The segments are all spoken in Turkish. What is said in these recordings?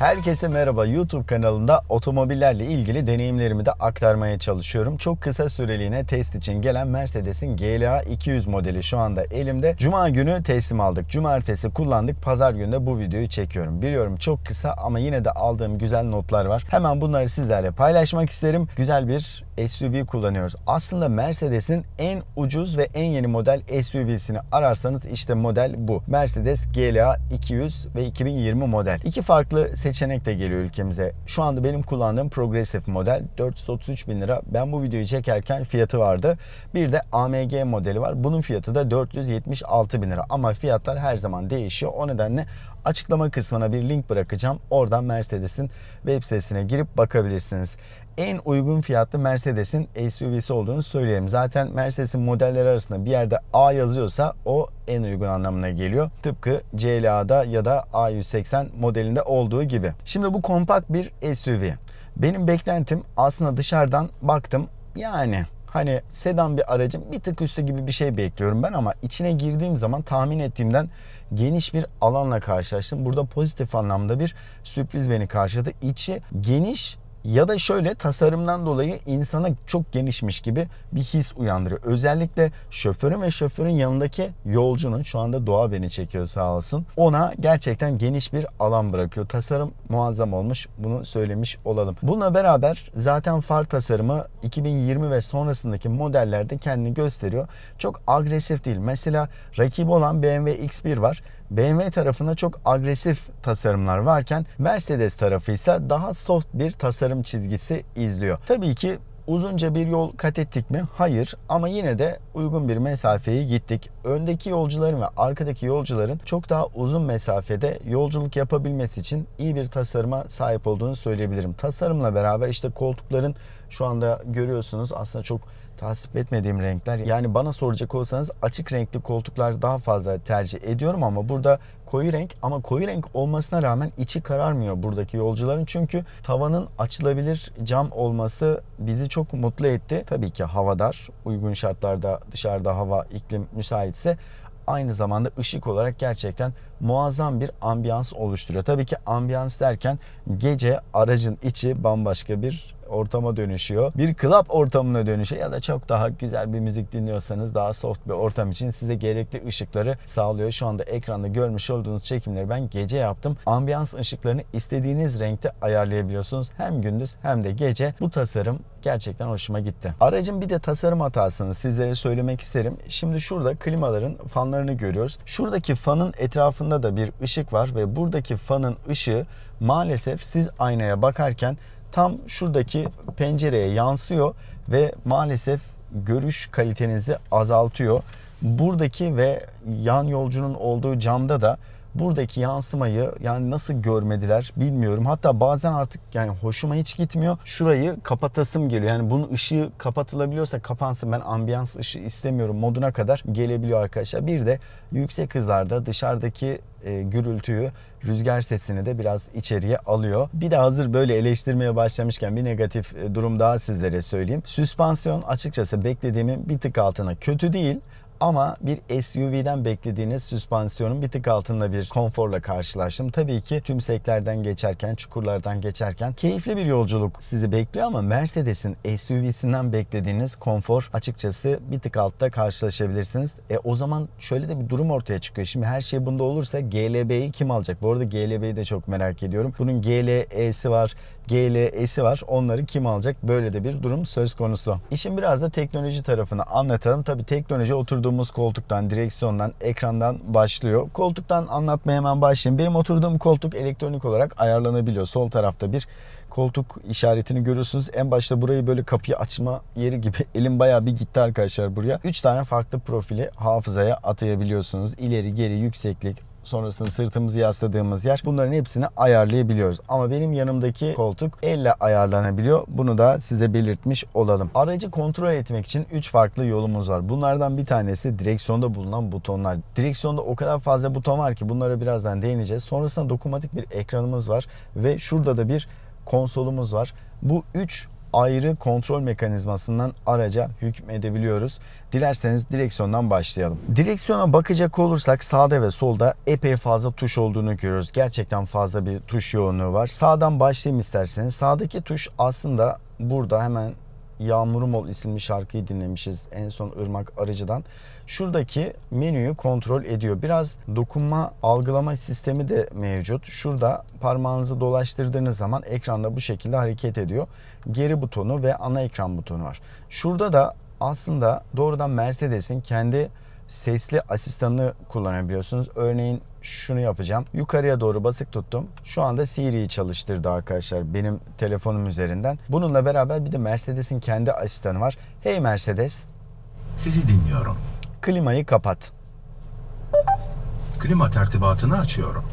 Herkese merhaba. YouTube kanalımda otomobillerle ilgili deneyimlerimi de aktarmaya çalışıyorum. Çok kısa süreliğine test için gelen Mercedes'in GLA 200 modeli şu anda elimde. Cuma günü teslim aldık. Cumartesi kullandık. Pazar günü de bu videoyu çekiyorum. Biliyorum çok kısa ama yine de aldığım güzel notlar var. Hemen bunları sizlerle paylaşmak isterim. Güzel bir SUV kullanıyoruz. Aslında Mercedes'in en ucuz ve en yeni model SUV'sini ararsanız işte model bu. Mercedes GLA 200 ve 2020 model. İki farklı seçenek de geliyor ülkemize. Şu anda benim kullandığım progresif model 433 bin lira. Ben bu videoyu çekerken fiyatı vardı. Bir de AMG modeli var. Bunun fiyatı da 476 bin lira. Ama fiyatlar her zaman değişiyor. O nedenle açıklama kısmına bir link bırakacağım. Oradan Mercedes'in web sitesine girip bakabilirsiniz en uygun fiyatlı Mercedes'in SUV'si olduğunu söyleyelim. Zaten Mercedes'in modelleri arasında bir yerde A yazıyorsa o en uygun anlamına geliyor. Tıpkı CLA'da ya da A180 modelinde olduğu gibi. Şimdi bu kompakt bir SUV. Benim beklentim aslında dışarıdan baktım yani hani sedan bir aracın bir tık üstü gibi bir şey bekliyorum ben ama içine girdiğim zaman tahmin ettiğimden geniş bir alanla karşılaştım. Burada pozitif anlamda bir sürpriz beni karşıladı. İçi geniş ya da şöyle tasarımdan dolayı insana çok genişmiş gibi bir his uyandırıyor. Özellikle şoförün ve şoförün yanındaki yolcunun şu anda doğa beni çekiyor sağ olsun. Ona gerçekten geniş bir alan bırakıyor. Tasarım muazzam olmuş. Bunu söylemiş olalım. Bununla beraber zaten far tasarımı 2020 ve sonrasındaki modellerde kendini gösteriyor. Çok agresif değil. Mesela rakibi olan BMW X1 var. BMW tarafında çok agresif tasarımlar varken Mercedes tarafı ise daha soft bir tasarım çizgisi izliyor. Tabii ki uzunca bir yol kat ettik mi? Hayır ama yine de uygun bir mesafeyi gittik. Öndeki yolcuların ve arkadaki yolcuların çok daha uzun mesafede yolculuk yapabilmesi için iyi bir tasarıma sahip olduğunu söyleyebilirim. Tasarımla beraber işte koltukların şu anda görüyorsunuz aslında çok tasvip etmediğim renkler. Yani bana soracak olsanız açık renkli koltuklar daha fazla tercih ediyorum ama burada koyu renk ama koyu renk olmasına rağmen içi kararmıyor buradaki yolcuların. Çünkü tavanın açılabilir cam olması bizi çok mutlu etti. Tabii ki havadar, uygun şartlarda dışarıda hava iklim müsaitse aynı zamanda ışık olarak gerçekten muazzam bir ambiyans oluşturuyor. Tabii ki ambiyans derken gece aracın içi bambaşka bir ortama dönüşüyor. Bir club ortamına dönüşüyor ya da çok daha güzel bir müzik dinliyorsanız daha soft bir ortam için size gerekli ışıkları sağlıyor. Şu anda ekranda görmüş olduğunuz çekimleri ben gece yaptım. Ambiyans ışıklarını istediğiniz renkte ayarlayabiliyorsunuz. Hem gündüz hem de gece. Bu tasarım gerçekten hoşuma gitti. Aracın bir de tasarım hatasını sizlere söylemek isterim. Şimdi şurada klimaların fanlarını görüyoruz. Şuradaki fanın etrafında da bir ışık var ve buradaki fanın ışığı maalesef siz aynaya bakarken tam şuradaki pencereye yansıyor ve maalesef görüş kalitenizi azaltıyor. Buradaki ve yan yolcunun olduğu camda da buradaki yansımayı yani nasıl görmediler bilmiyorum. Hatta bazen artık yani hoşuma hiç gitmiyor. Şurayı kapatasım geliyor. Yani bunun ışığı kapatılabiliyorsa kapansın. Ben ambiyans ışığı istemiyorum moduna kadar gelebiliyor arkadaşlar. Bir de yüksek hızlarda dışarıdaki e, gürültüyü, rüzgar sesini de biraz içeriye alıyor. Bir de hazır böyle eleştirmeye başlamışken bir negatif e, durum daha sizlere söyleyeyim. Süspansiyon açıkçası beklediğimin bir tık altına kötü değil. Ama bir SUV'den beklediğiniz süspansiyonun bir tık altında bir konforla karşılaştım. Tabii ki tümseklerden geçerken, çukurlardan geçerken keyifli bir yolculuk sizi bekliyor ama Mercedes'in SUV'sinden beklediğiniz konfor açıkçası bir tık altta karşılaşabilirsiniz. E o zaman şöyle de bir durum ortaya çıkıyor. Şimdi her şey bunda olursa GLB'yi kim alacak? Bu arada GLB'yi de çok merak ediyorum. Bunun GLE'si var, GLS'i var. Onları kim alacak? Böyle de bir durum söz konusu. İşin biraz da teknoloji tarafını anlatalım. Tabii teknoloji oturduğumuz koltuktan, direksiyondan, ekrandan başlıyor. Koltuktan anlatmaya hemen başlayayım. Benim oturduğum koltuk elektronik olarak ayarlanabiliyor. Sol tarafta bir koltuk işaretini görüyorsunuz. En başta burayı böyle kapıyı açma yeri gibi elim bayağı bir gitti arkadaşlar buraya. 3 tane farklı profili hafızaya atayabiliyorsunuz. İleri, geri, yükseklik, sonrasında sırtımızı yasladığımız yer bunların hepsini ayarlayabiliyoruz. Ama benim yanımdaki koltuk elle ayarlanabiliyor. Bunu da size belirtmiş olalım. Aracı kontrol etmek için 3 farklı yolumuz var. Bunlardan bir tanesi direksiyonda bulunan butonlar. Direksiyonda o kadar fazla buton var ki bunlara birazdan değineceğiz. Sonrasında dokunmatik bir ekranımız var ve şurada da bir konsolumuz var. Bu 3 ayrı kontrol mekanizmasından araca hükmedebiliyoruz. Dilerseniz direksiyondan başlayalım. Direksiyona bakacak olursak sağda ve solda epey fazla tuş olduğunu görüyoruz. Gerçekten fazla bir tuş yoğunluğu var. Sağdan başlayayım isterseniz. Sağdaki tuş aslında burada hemen Yağmurum Ol isimli şarkıyı dinlemişiz en son Irmak Arıcı'dan. Şuradaki menüyü kontrol ediyor. Biraz dokunma algılama sistemi de mevcut. Şurada parmağınızı dolaştırdığınız zaman ekranda bu şekilde hareket ediyor. Geri butonu ve ana ekran butonu var. Şurada da aslında doğrudan Mercedes'in kendi sesli asistanını kullanabiliyorsunuz. Örneğin şunu yapacağım. Yukarıya doğru basık tuttum. Şu anda Siri'yi çalıştırdı arkadaşlar benim telefonum üzerinden. Bununla beraber bir de Mercedes'in kendi asistanı var. Hey Mercedes, Sizi dinliyorum. Klimayı kapat. Klima tertibatını açıyorum.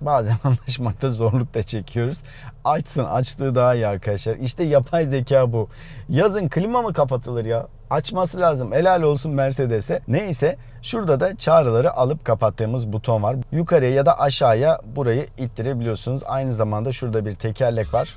Bazen anlaşmakta zorluk da çekiyoruz. Açsın açtığı daha iyi arkadaşlar. İşte yapay zeka bu. Yazın klima mı kapatılır ya? Açması lazım. Helal olsun Mercedes'e. Neyse şurada da çağrıları alıp kapattığımız buton var. Yukarıya ya da aşağıya burayı ittirebiliyorsunuz. Aynı zamanda şurada bir tekerlek var.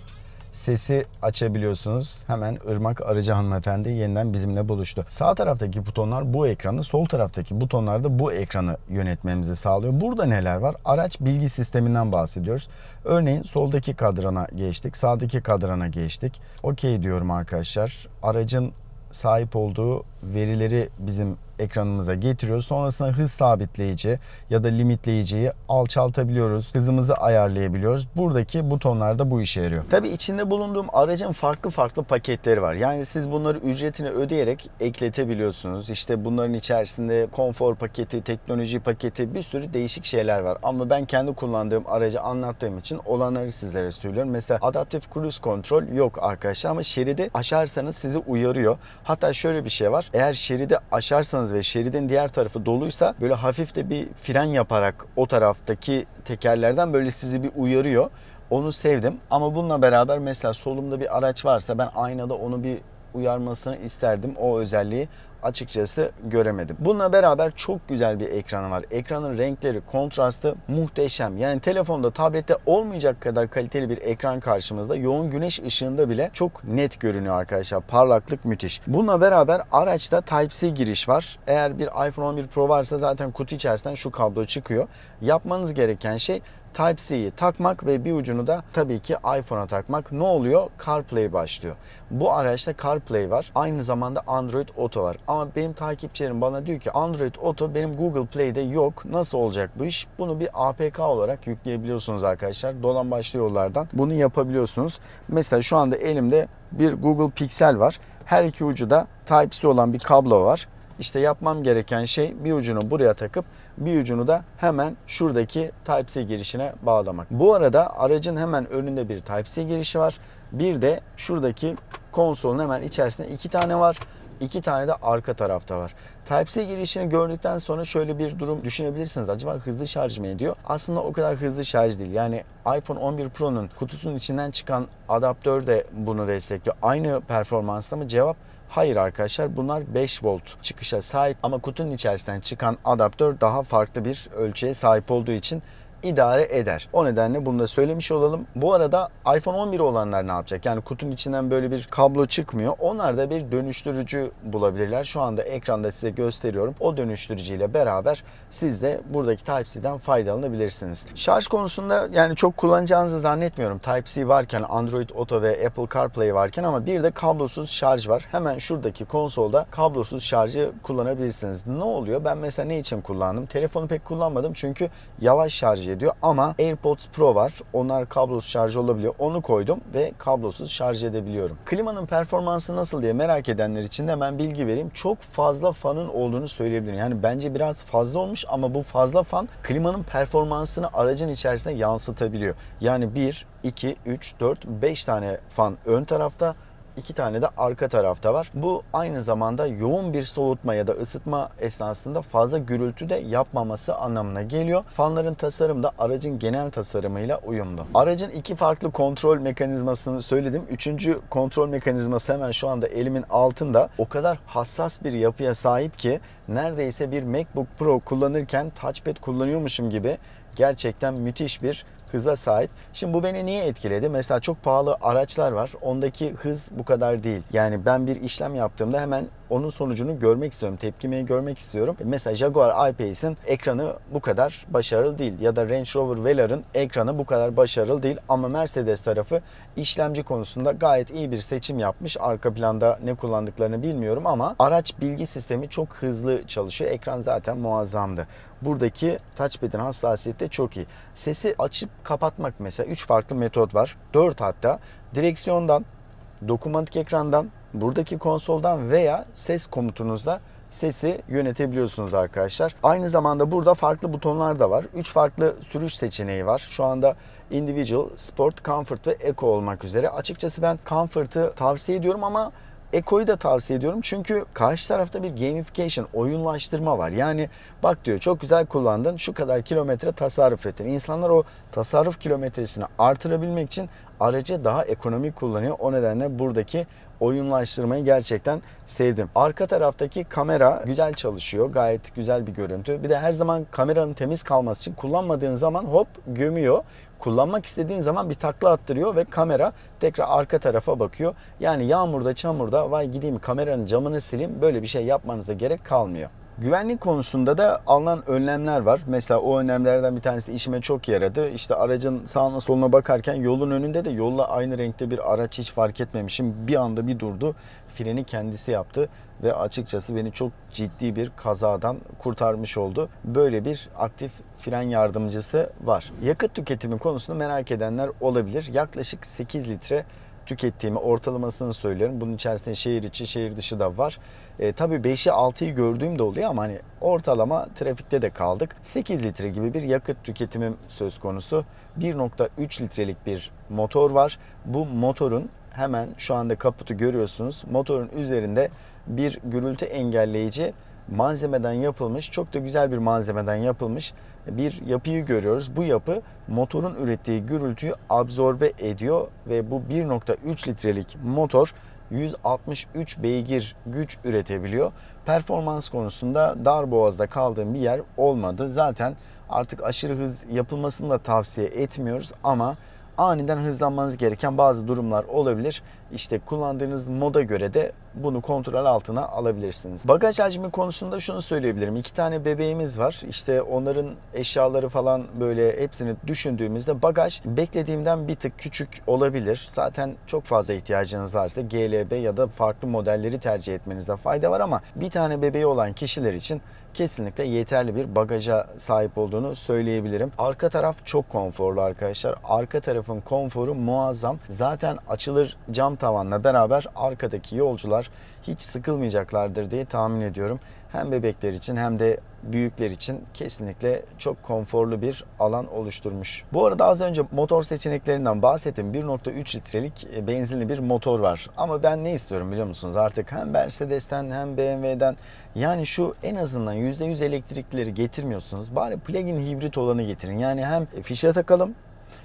Sesi açabiliyorsunuz. Hemen Irmak Arıcı hanımefendi yeniden bizimle buluştu. Sağ taraftaki butonlar bu ekranı, sol taraftaki butonlar da bu ekranı yönetmemizi sağlıyor. Burada neler var? Araç bilgi sisteminden bahsediyoruz. Örneğin soldaki kadrana geçtik, sağdaki kadrana geçtik. Okey diyorum arkadaşlar. Aracın sahip olduğu verileri bizim ekranımıza getiriyoruz. Sonrasında hız sabitleyici ya da limitleyiciyi alçaltabiliyoruz. Hızımızı ayarlayabiliyoruz. Buradaki butonlar da bu işe yarıyor. Tabi içinde bulunduğum aracın farklı farklı paketleri var. Yani siz bunları ücretini ödeyerek ekletebiliyorsunuz. İşte bunların içerisinde konfor paketi, teknoloji paketi bir sürü değişik şeyler var. Ama ben kendi kullandığım aracı anlattığım için olanları sizlere söylüyorum. Mesela adaptif cruise control yok arkadaşlar ama şeridi aşarsanız sizi uyarıyor. Hatta şöyle bir şey var. Eğer şeridi aşarsanız ve şeridin diğer tarafı doluysa böyle hafif de bir fren yaparak o taraftaki tekerlerden böyle sizi bir uyarıyor. Onu sevdim ama bununla beraber mesela solumda bir araç varsa ben aynada onu bir uyarmasını isterdim. O özelliği açıkçası göremedim. Bununla beraber çok güzel bir ekranı var. Ekranın renkleri, kontrastı muhteşem. Yani telefonda, tablette olmayacak kadar kaliteli bir ekran karşımızda. Yoğun güneş ışığında bile çok net görünüyor arkadaşlar. Parlaklık müthiş. Bununla beraber araçta Type-C giriş var. Eğer bir iPhone 11 Pro varsa zaten kutu içerisinden şu kablo çıkıyor. Yapmanız gereken şey Type-C'yi takmak ve bir ucunu da tabii ki iPhone'a takmak. Ne oluyor? CarPlay başlıyor. Bu araçta CarPlay var. Aynı zamanda Android Auto var. Ama benim takipçilerim bana diyor ki Android Auto benim Google Play'de yok. Nasıl olacak bu iş? Bunu bir APK olarak yükleyebiliyorsunuz arkadaşlar. Dolan başlı yollardan bunu yapabiliyorsunuz. Mesela şu anda elimde bir Google Pixel var. Her iki ucu da Type-C olan bir kablo var. İşte yapmam gereken şey bir ucunu buraya takıp bir ucunu da hemen şuradaki Type-C girişine bağlamak. Bu arada aracın hemen önünde bir Type-C girişi var. Bir de şuradaki konsolun hemen içerisinde iki tane var. İki tane de arka tarafta var. Type-C girişini gördükten sonra şöyle bir durum düşünebilirsiniz. Acaba hızlı şarj mı ediyor? Aslında o kadar hızlı şarj değil. Yani iPhone 11 Pro'nun kutusunun içinden çıkan adaptör de bunu destekliyor. Aynı performansta mı? Cevap Hayır arkadaşlar bunlar 5 volt çıkışa sahip ama kutunun içerisinden çıkan adaptör daha farklı bir ölçüye sahip olduğu için idare eder. O nedenle bunu da söylemiş olalım. Bu arada iPhone 11 olanlar ne yapacak? Yani kutunun içinden böyle bir kablo çıkmıyor. Onlar da bir dönüştürücü bulabilirler. Şu anda ekranda size gösteriyorum. O dönüştürücüyle beraber siz de buradaki Type-C'den faydalanabilirsiniz. Şarj konusunda yani çok kullanacağınızı zannetmiyorum. Type-C varken, Android Auto ve Apple CarPlay varken ama bir de kablosuz şarj var. Hemen şuradaki konsolda kablosuz şarjı kullanabilirsiniz. Ne oluyor? Ben mesela ne için kullandım? Telefonu pek kullanmadım çünkü yavaş şarj ediyor ama AirPods Pro var. Onlar kablosuz şarj olabiliyor. Onu koydum ve kablosuz şarj edebiliyorum. Klimanın performansı nasıl diye merak edenler için de hemen bilgi vereyim. Çok fazla fanın olduğunu söyleyebilirim. Yani bence biraz fazla olmuş ama bu fazla fan klimanın performansını aracın içerisinde yansıtabiliyor. Yani 1, 2, 3, 4, 5 tane fan ön tarafta iki tane de arka tarafta var. Bu aynı zamanda yoğun bir soğutma ya da ısıtma esnasında fazla gürültü de yapmaması anlamına geliyor. Fanların tasarımı da aracın genel tasarımıyla uyumlu. Aracın iki farklı kontrol mekanizmasını söyledim. Üçüncü kontrol mekanizması hemen şu anda elimin altında. O kadar hassas bir yapıya sahip ki neredeyse bir MacBook Pro kullanırken touchpad kullanıyormuşum gibi gerçekten müthiş bir hıza sahip. Şimdi bu beni niye etkiledi? Mesela çok pahalı araçlar var. Ondaki hız bu kadar değil. Yani ben bir işlem yaptığımda hemen onun sonucunu görmek istiyorum. Tepkimeyi görmek istiyorum. Mesela Jaguar I-Pace'in ekranı bu kadar başarılı değil. Ya da Range Rover Velar'ın ekranı bu kadar başarılı değil. Ama Mercedes tarafı işlemci konusunda gayet iyi bir seçim yapmış. Arka planda ne kullandıklarını bilmiyorum ama araç bilgi sistemi çok hızlı çalışıyor. Ekran zaten muazzamdı. Buradaki touchpad'in hassasiyeti de çok iyi. Sesi açıp kapatmak mesela 3 farklı metot var. 4 hatta. Direksiyondan, dokunmatik ekrandan, buradaki konsoldan veya ses komutunuzla sesi yönetebiliyorsunuz arkadaşlar. Aynı zamanda burada farklı butonlar da var. 3 farklı sürüş seçeneği var. Şu anda Individual, Sport, Comfort ve Eco olmak üzere. Açıkçası ben Comfort'ı tavsiye ediyorum ama Eco'yu da tavsiye ediyorum. Çünkü karşı tarafta bir gamification, oyunlaştırma var. Yani bak diyor çok güzel kullandın, şu kadar kilometre tasarruf ettin. İnsanlar o tasarruf kilometresini artırabilmek için aracı daha ekonomik kullanıyor. O nedenle buradaki oyunlaştırmayı gerçekten sevdim. Arka taraftaki kamera güzel çalışıyor. Gayet güzel bir görüntü. Bir de her zaman kameranın temiz kalması için kullanmadığın zaman hop gömüyor. Kullanmak istediğin zaman bir takla attırıyor ve kamera tekrar arka tarafa bakıyor. Yani yağmurda, çamurda vay gideyim kameranın camını sileyim böyle bir şey yapmanıza gerek kalmıyor. Güvenlik konusunda da alınan önlemler var. Mesela o önlemlerden bir tanesi işime çok yaradı. İşte aracın sağına soluna bakarken yolun önünde de yolla aynı renkte bir araç hiç fark etmemişim. Bir anda bir durdu. Freni kendisi yaptı ve açıkçası beni çok ciddi bir kazadan kurtarmış oldu. Böyle bir aktif fren yardımcısı var. Yakıt tüketimi konusunu merak edenler olabilir. Yaklaşık 8 litre tükettiğimi ortalamasını söylüyorum. Bunun içerisinde şehir içi, şehir dışı da var. E, tabii 5'i 6'yı gördüğüm de oluyor ama hani ortalama trafikte de kaldık. 8 litre gibi bir yakıt tüketimim söz konusu. 1.3 litrelik bir motor var. Bu motorun hemen şu anda kaputu görüyorsunuz. Motorun üzerinde bir gürültü engelleyici malzemeden yapılmış, çok da güzel bir malzemeden yapılmış bir yapıyı görüyoruz. Bu yapı motorun ürettiği gürültüyü absorbe ediyor ve bu 1.3 litrelik motor 163 beygir güç üretebiliyor. Performans konusunda dar boğazda kaldığım bir yer olmadı. Zaten artık aşırı hız yapılmasını da tavsiye etmiyoruz ama aniden hızlanmanız gereken bazı durumlar olabilir. İşte kullandığınız moda göre de bunu kontrol altına alabilirsiniz. Bagaj hacmi konusunda şunu söyleyebilirim. İki tane bebeğimiz var. İşte onların eşyaları falan böyle hepsini düşündüğümüzde bagaj beklediğimden bir tık küçük olabilir. Zaten çok fazla ihtiyacınız varsa GLB ya da farklı modelleri tercih etmenizde fayda var ama bir tane bebeği olan kişiler için kesinlikle yeterli bir bagaja sahip olduğunu söyleyebilirim. Arka taraf çok konforlu arkadaşlar. Arka tarafın konforu muazzam. Zaten açılır cam tavanla beraber arkadaki yolcular hiç sıkılmayacaklardır diye tahmin ediyorum. Hem bebekler için hem de büyükler için kesinlikle çok konforlu bir alan oluşturmuş. Bu arada az önce motor seçeneklerinden bahsettim. 1.3 litrelik e, benzinli bir motor var. Ama ben ne istiyorum biliyor musunuz? Artık hem Mercedes'ten hem BMW'den yani şu en azından %100 elektrikleri getirmiyorsunuz. Bari plug-in hibrit olanı getirin. Yani hem fişe takalım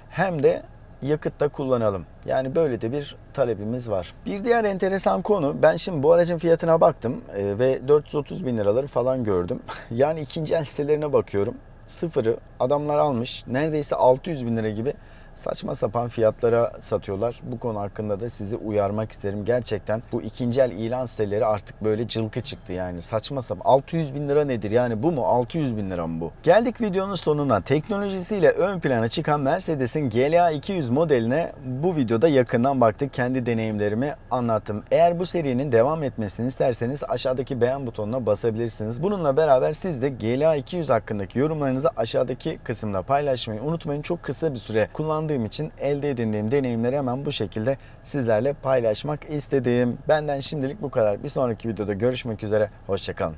hem de yakıtta kullanalım. Yani böyle de bir talebimiz var. Bir diğer enteresan konu ben şimdi bu aracın fiyatına baktım e, ve 430 bin liraları falan gördüm. Yani ikinci el sitelerine bakıyorum. Sıfırı adamlar almış neredeyse 600 bin lira gibi saçma sapan fiyatlara satıyorlar. Bu konu hakkında da sizi uyarmak isterim. Gerçekten bu ikinci el ilan siteleri artık böyle cılkı çıktı yani. Saçma sapan. 600 bin lira nedir? Yani bu mu? 600 bin lira mı bu? Geldik videonun sonuna. Teknolojisiyle ön plana çıkan Mercedes'in GLA 200 modeline bu videoda yakından baktık. Kendi deneyimlerimi anlattım. Eğer bu serinin devam etmesini isterseniz aşağıdaki beğen butonuna basabilirsiniz. Bununla beraber siz de GLA 200 hakkındaki yorumlarınızı aşağıdaki kısımda paylaşmayı unutmayın. Çok kısa bir süre kullandığım için elde edindiğim deneyimleri hemen bu şekilde sizlerle paylaşmak istedim. Benden şimdilik bu kadar. Bir sonraki videoda görüşmek üzere. Hoşçakalın.